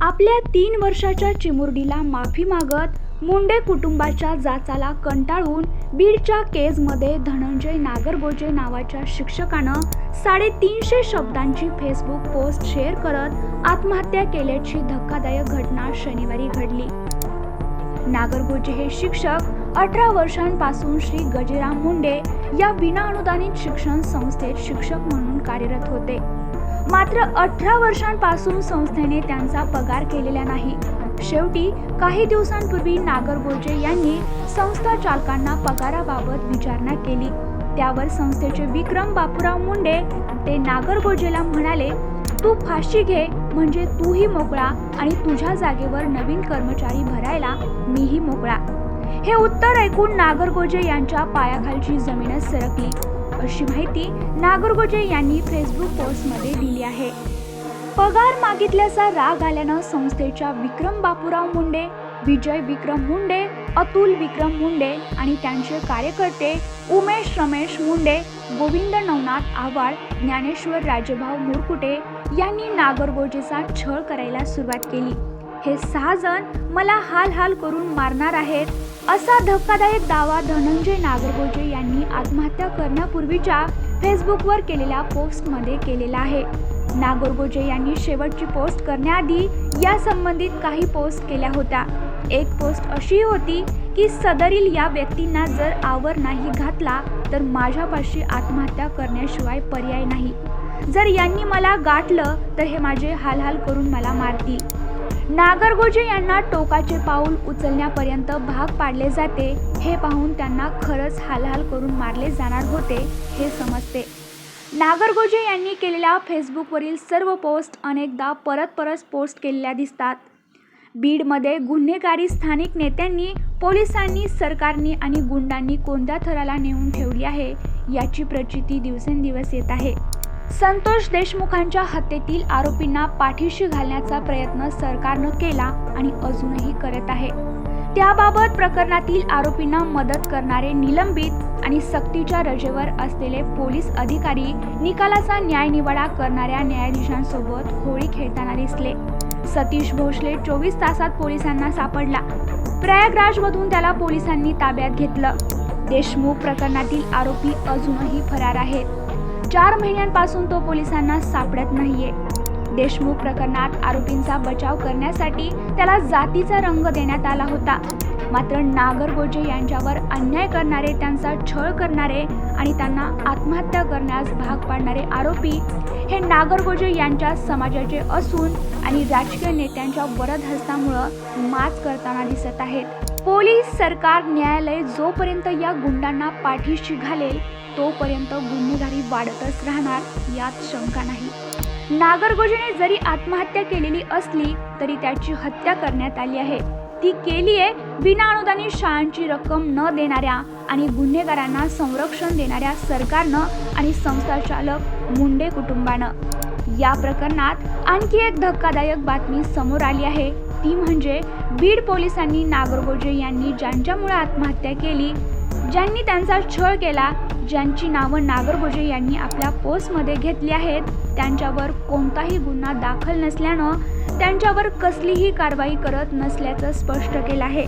आपल्या तीन वर्षाच्या चिमुरडीला माफी मागत मुंडे कुटुंबाच्या जाचाला कंटाळून बीडच्या केजमध्ये धनंजय नागरगोजे नावाच्या शिक्षकानं साडेतीनशे शब्दांची फेसबुक पोस्ट शेअर करत आत्महत्या केल्याची धक्कादायक घटना शनिवारी घडली. नागरगोजे हे शिक्षक अठरा वर्षांपासून श्री गजेराम मुंडे या विनाअनुदानित शिक्षण संस्थेत शिक्षक म्हणून कार्यरत होते. मात्र अठरा वर्षांपासून संस्थेने त्यांचा पगार केलेला नाही. शेवटी काही दिवसांपूर्वी नागरगोजे यांनी संस्था चालकांना पगाराबाबत विचारणा केली. त्यावर संस्थेचे विक्रम बापूराव मुंडे ते नागरगोजेला म्हणाले तू फाशी घे म्हणजे तूही मोकळा आणि तुझ्या जागेवर नवीन कर्मचारी भरायला मीही मोकळा. हे उत्तर ऐकून नागरगोजे यांच्या पायाखालची जमीनच सरकली. अशी माहिती नागरगोजे यांनी फेसबुक पोस्टमध्ये दिली आहे. पगार मागितल्याचा राग आल्यानं संस्थेच्या विक्रम बापूराव मुंडे विजय विक्रम मुंडे अतुल विक्रम मुंडे आणि त्यांचे कार्यकर्ते उमेश रमेश मुंडे गोविंद नवनाथ आव्हाड ज्ञानेश्वर राजेभाऊ मुरकुटे यांनी नागरगोजेचा छळ करायला सुरुवात केली. हे सहा जण मला हाल हाल करून मारणार आहेत. असा धक्कादायक दावा धनंजय नागरगोजे यांनी आत्महत्या करण्यापूर्वीच्या फेसबुकवर केलेल्या पोस्टमध्ये केलेला आहे. नागरगोजे यांनी शेवटची पोस्ट करण्याआधी या संबंधित काही पोस्ट केल्या होत्या. एक पोस्ट अशी होती की सदरील या व्यक्तींना जर आवर नाही घातला तर माझ्यापाशी आत्महत्या करण्याशिवाय पर्याय नाही. जर यांनी मला गाठलं तर हे माझे हालहाल करून मला मारतील. नागरगोजे यांना टोकाचे पाऊल उचलण्यापर्यंत भाग पाडले जाते. हे पाहून त्यांना खरंच हालहाल करून मारले जाणार होते हे समजते. नागरगोजे यांनी केलेल्या फेसबुकवरील सर्व पोस्ट अनेकदा परत परत पोस्ट केलेल्या दिसतात. बीडमध्ये गुन्हेगारी स्थानिक नेत्यांनी पोलिसांनी सरकारनी आणि गुंडांनी कोणत्या थराला नेऊन ठेवली आहे याची प्रचिती दिवसेंदिवस येत आहे. संतोष देशमुखांच्या हत्येतील आरोपींना पाठीशी घालण्याचा प्रयत्न सरकारनं केला आणि अजूनही करत आहे. त्याबाबत प्रकरणातील आरोपींना मदत करणारे निलंबित आणि सक्तीच्या रजेवर असलेले पोलीस अधिकारी निकालाचा न्यायनिवाडा करणाऱ्या न्यायाधीशांसोबत होळी खेळताना दिसले. सतीश भोसले चोवीस तासात पोलिसांना सापडला. प्रयागराजमधून त्याला पोलिसांनी ताब्यात घेतलं. देशमुख प्रकरणातील आरोपी अजूनही फरार आहेत. चार महिन्यांपासून तो पोलिसांना सापडत नाहीये. देशमुख प्रकरणात आरोपींचा बचाव करण्यासाठी त्याला जातीचा रंग देण्यात आला होता. मात्र नागरगोजे यांच्यावर अन्याय करणारे त्यांचा छळ करणारे आणि त्यांना आत्महत्या करण्यास भाग पाडणारे आरोपी हे नागरगोजे यांच्या समाजाचे असून आणि राजकीय नेत्यांच्या वरदहस्तामुळं मात माच करताना दिसत आहेत. पोलीस सरकार न्यायालय जोपर्यंत या गुंडांना पाठीशी घालेल तोपर्यंत गुन्हेगारी वाढतच राहणार यात शंका नाही. नागरगोजीने जरी आत्महत्या केलेली असली तरी त्याची हत्या करण्यात आली आहे. ती केली आहे विनाअनुदानित शाळांची रक्कम न देणाऱ्या आणि गुन्हेगारांना संरक्षण देणाऱ्या सरकारनं आणि संस्थाचालक मुंडे कुटुंबानं. या प्रकरणात आणखी एक धक्कादायक बातमी समोर आली आहे. ती म्हणजे बीड पोलिसांनी नागरगोजे यांनी ज्यांच्यामुळे आत्महत्या केली ज्यांनी त्यांचा छळ केला ज्यांची नावं नागरगोजे यांनी आपल्या पोस्टमध्ये घेतली आहेत त्यांच्यावर कोणताही गुन्हा दाखल नसल्यानं त्यांच्यावर कसलीही कारवाई करत नसल्याचं स्पष्ट केलं आहे.